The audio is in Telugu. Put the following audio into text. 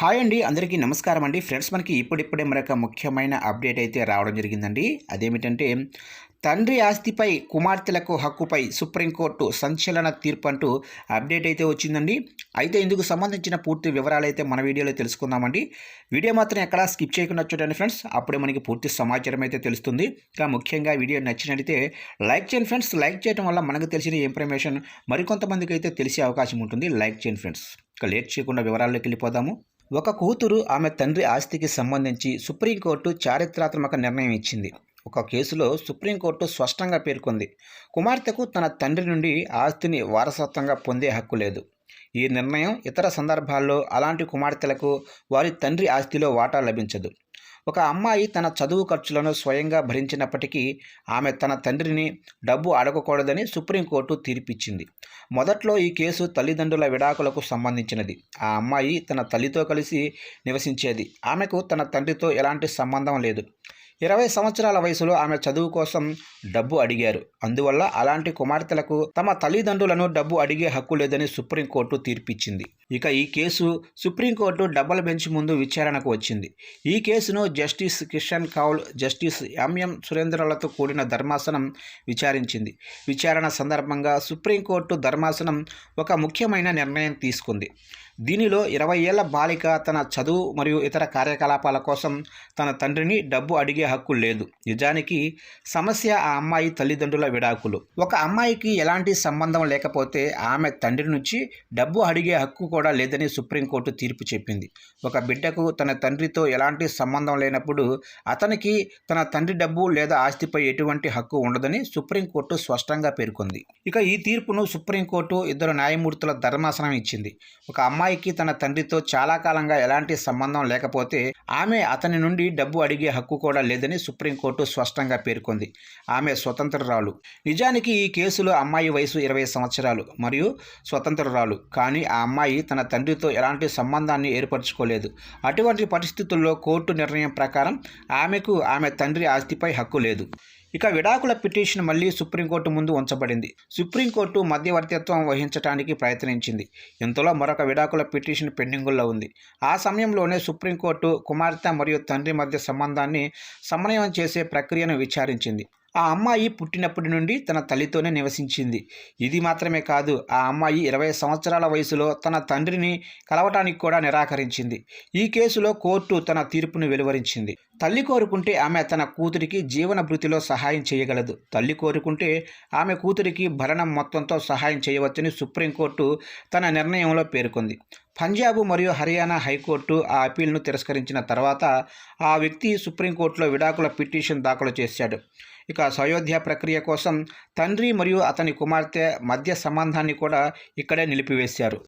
హాయ్ అండి అందరికీ నమస్కారం అండి. ఫ్రెండ్స్ మనకి ఇప్పుడిప్పుడే మరొక ముఖ్యమైన అప్డేట్ అయితే రావడం జరిగిందండి. అదేమిటంటే తండ్రి ఆస్తిపై కుమార్తెలకు హక్కుపై సుప్రీంకోర్టు సంచలన తీర్పు అంటూ అప్డేట్ అయితే వచ్చిందండి. అయితే ఇందుకు సంబంధించిన పూర్తి వివరాలు అయితే మన వీడియోలో తెలుసుకుందామండి. వీడియో మాత్రం ఎక్కడా స్కిప్ చేయకుండా చూడండి ఫ్రెండ్స్. అప్పుడే మనకి పూర్తి సమాచారం అయితే తెలుస్తుంది. ఇంకా ముఖ్యంగా వీడియో నచ్చినట్లయితే లైక్ చేయండి ఫ్రెండ్స్. లైక్ చేయడం వల్ల మనకు తెలిసిన ఇన్ఫర్మేషన్ మరికొంతమందికి అయితే తెలిసే అవకాశం ఉంటుంది. లైక్ చేయండి ఫ్రెండ్స్. ఇక లేట్ చేయకుండా వివరాల్లోకి వెళ్ళిపోదాము. ఒక కూతురు ఆమె తండ్రి ఆస్తికి సంబంధించి సుప్రీంకోర్టు చారిత్రాత్మక నిర్ణయం ఇచ్చింది. ఒక కేసులో సుప్రీంకోర్టు స్పష్టంగా పేర్కొంది. కుమార్తెకు తన తండ్రి నుండి ఆస్తిని వారసత్వంగా పొందే హక్కు లేదు. ఈ నిర్ణయం ఇతర సందర్భాల్లో అలాంటి కుమార్తెలకు వారి తండ్రి ఆస్తిలో వాటా లభించదు. ఒక అమ్మాయి తన చదువు ఖర్చులను స్వయంగా భరించినప్పటికీ ఆమె తన తండ్రిని డబ్బు అడగకూడదని సుప్రీంకోర్టు తీర్పిచ్చింది. మొదట్లో ఈ కేసు తల్లిదండ్రుల విడాకులకు సంబంధించినది. ఆ అమ్మాయి తన తల్లితో కలిసి నివసించేది. ఆమెకు తన తండ్రితో ఎలాంటి సంబంధం లేదు. ఇరవై సంవత్సరాల వయసులో ఆమె చదువు కోసం డబ్బు అడిగారు. అందువల్ల అలాంటి కుమార్తెలకు తమ తల్లిదండ్రులను డబ్బు అడిగే హక్కు లేదని సుప్రీంకోర్టు తీర్పిచ్చింది. ఇక ఈ కేసు సుప్రీంకోర్టు డబ్బల బెంచ్ ముందు విచారణకు వచ్చింది. ఈ కేసును justice Kishan Kaul justice MM సురేంద్రలతో కూడిన ధర్మాసనం విచారించింది. విచారణ సందర్భంగా సుప్రీంకోర్టు ధర్మాసనం ఒక ముఖ్యమైన నిర్ణయం తీసుకుంది. దీనిలో ఇరవై ఏళ్ళ బాలిక తన చదువు మరియు ఇతర కార్యకలాపాల కోసం తన తండ్రిని డబ్బు అడిగే హక్కు లేదు. నిజానికి సమస్య ఆ అమ్మాయి తల్లిదండ్రుల విడాకులు. ఒక అమ్మాయికి ఎలాంటి సంబంధం లేకపోతే ఆమె తండ్రి నుంచి డబ్బు అడిగే హక్కు కూడా లేదని సుప్రీంకోర్టు తీర్పు చెప్పింది. ఒక బిడ్డకు తన తండ్రితో ఎలాంటి సంబంధం లేనప్పుడు అతనికి తన తండ్రి డబ్బు లేదా ఆస్తిపై ఎటువంటి హక్కు ఉండదని సుప్రీంకోర్టు స్పష్టంగా పేర్కొంది. ఇక ఈ తీర్పును సుప్రీంకోర్టు ఇద్దరు న్యాయమూర్తుల ధర్మాసనం ఇచ్చింది. ఒక అమ్మాయి అమ్మాయికి తన తండ్రితో చాలా కాలంగా ఎలాంటి సంబంధం లేకపోతే ఆమె అతని నుండి డబ్బు అడిగే హక్కు కూడా లేదని సుప్రీంకోర్టు స్పష్టంగా పేర్కొంది. ఆమె స్వతంత్రరాలు. నిజానికి ఈ కేసులో అమ్మాయి వయసు ఇరవై సంవత్సరాలు మరియు స్వతంత్రరాలు. కానీ ఆ అమ్మాయి తన తండ్రితో ఎలాంటి సంబంధాన్ని ఏర్పరచుకోలేదు. అటువంటి పరిస్థితుల్లో కోర్టు నిర్ణయం ప్రకారం ఆమెకు ఆమె తండ్రి ఆస్తిపై హక్కు లేదు. ఇక విడాకుల పిటిషన్ మళ్ళీ సుప్రీంకోర్టు ముందు ఉంచబడింది. సుప్రీంకోర్టు మధ్యవర్తిత్వం వహించడానికి ప్రయత్నించింది. ఇంతలో మరొక విడాకుల పిటిషన్ పెండింగుల్లో ఉంది. ఆ సమయంలోనే సుప్రీంకోర్టు కుమార్తె మరియు తండ్రి మధ్య సంబంధాన్ని సమన్వయం చేసే ప్రక్రియను విచారించింది. ఆ అమ్మాయి పుట్టినప్పటి నుండి తన తల్లితోనే నివసించింది. ఇది మాత్రమే కాదు ఆ అమ్మాయి ఇరవై సంవత్సరాల వయసులో తన తండ్రిని కలవటానికి కూడా నిరాకరించింది. ఈ కేసులో కోర్టు తన తీర్పును వెలువరించింది. తల్లి కోరుకుంటే ఆమె తన కూతురికి జీవన భృతిలో సహాయం చేయగలదు. తల్లి కోరుకుంటే ఆమె కూతురికి భరణం మొత్తంతో సహాయం చేయవచ్చని సుప్రీంకోర్టు తన నిర్ణయంలో పేర్కొంది. పంజాబ్ మరియు హర్యానా హైకోర్టు ఆ అప్పీల్ను తిరస్కరించిన తర్వాత ఆ వ్యక్తి సుప్రీంకోర్టులో విడాకుల పిటిషన్ దాఖలు చేశాడు. ఇక సయోధ్య ప్రక్రియ కోసం తండ్రి మరియు అతని కుమార్తె మధ్య సంబంధాన్ని కూడా ఇక్కడే నిలిపివేశారు.